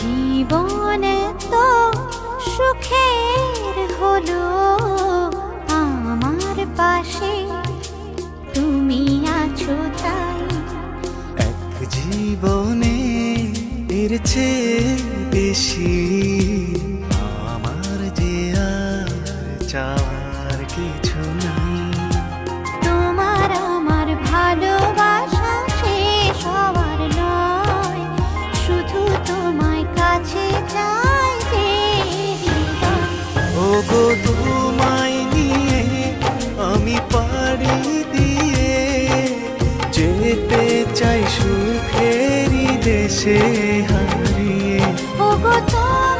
জীবন তো সুখের হলো আমার পাশে। তুমি আছো তাই। এক জীবনে এর চেয়ে বেশি সুখেরই দেশে হারিয়ে ওগো তোমায়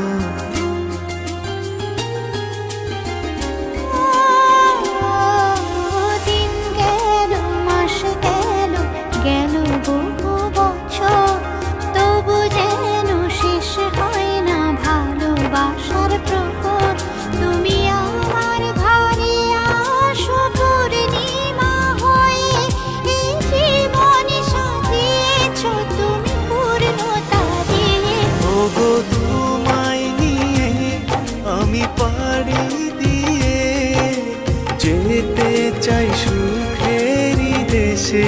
চাই সুখেরি দেশে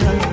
হা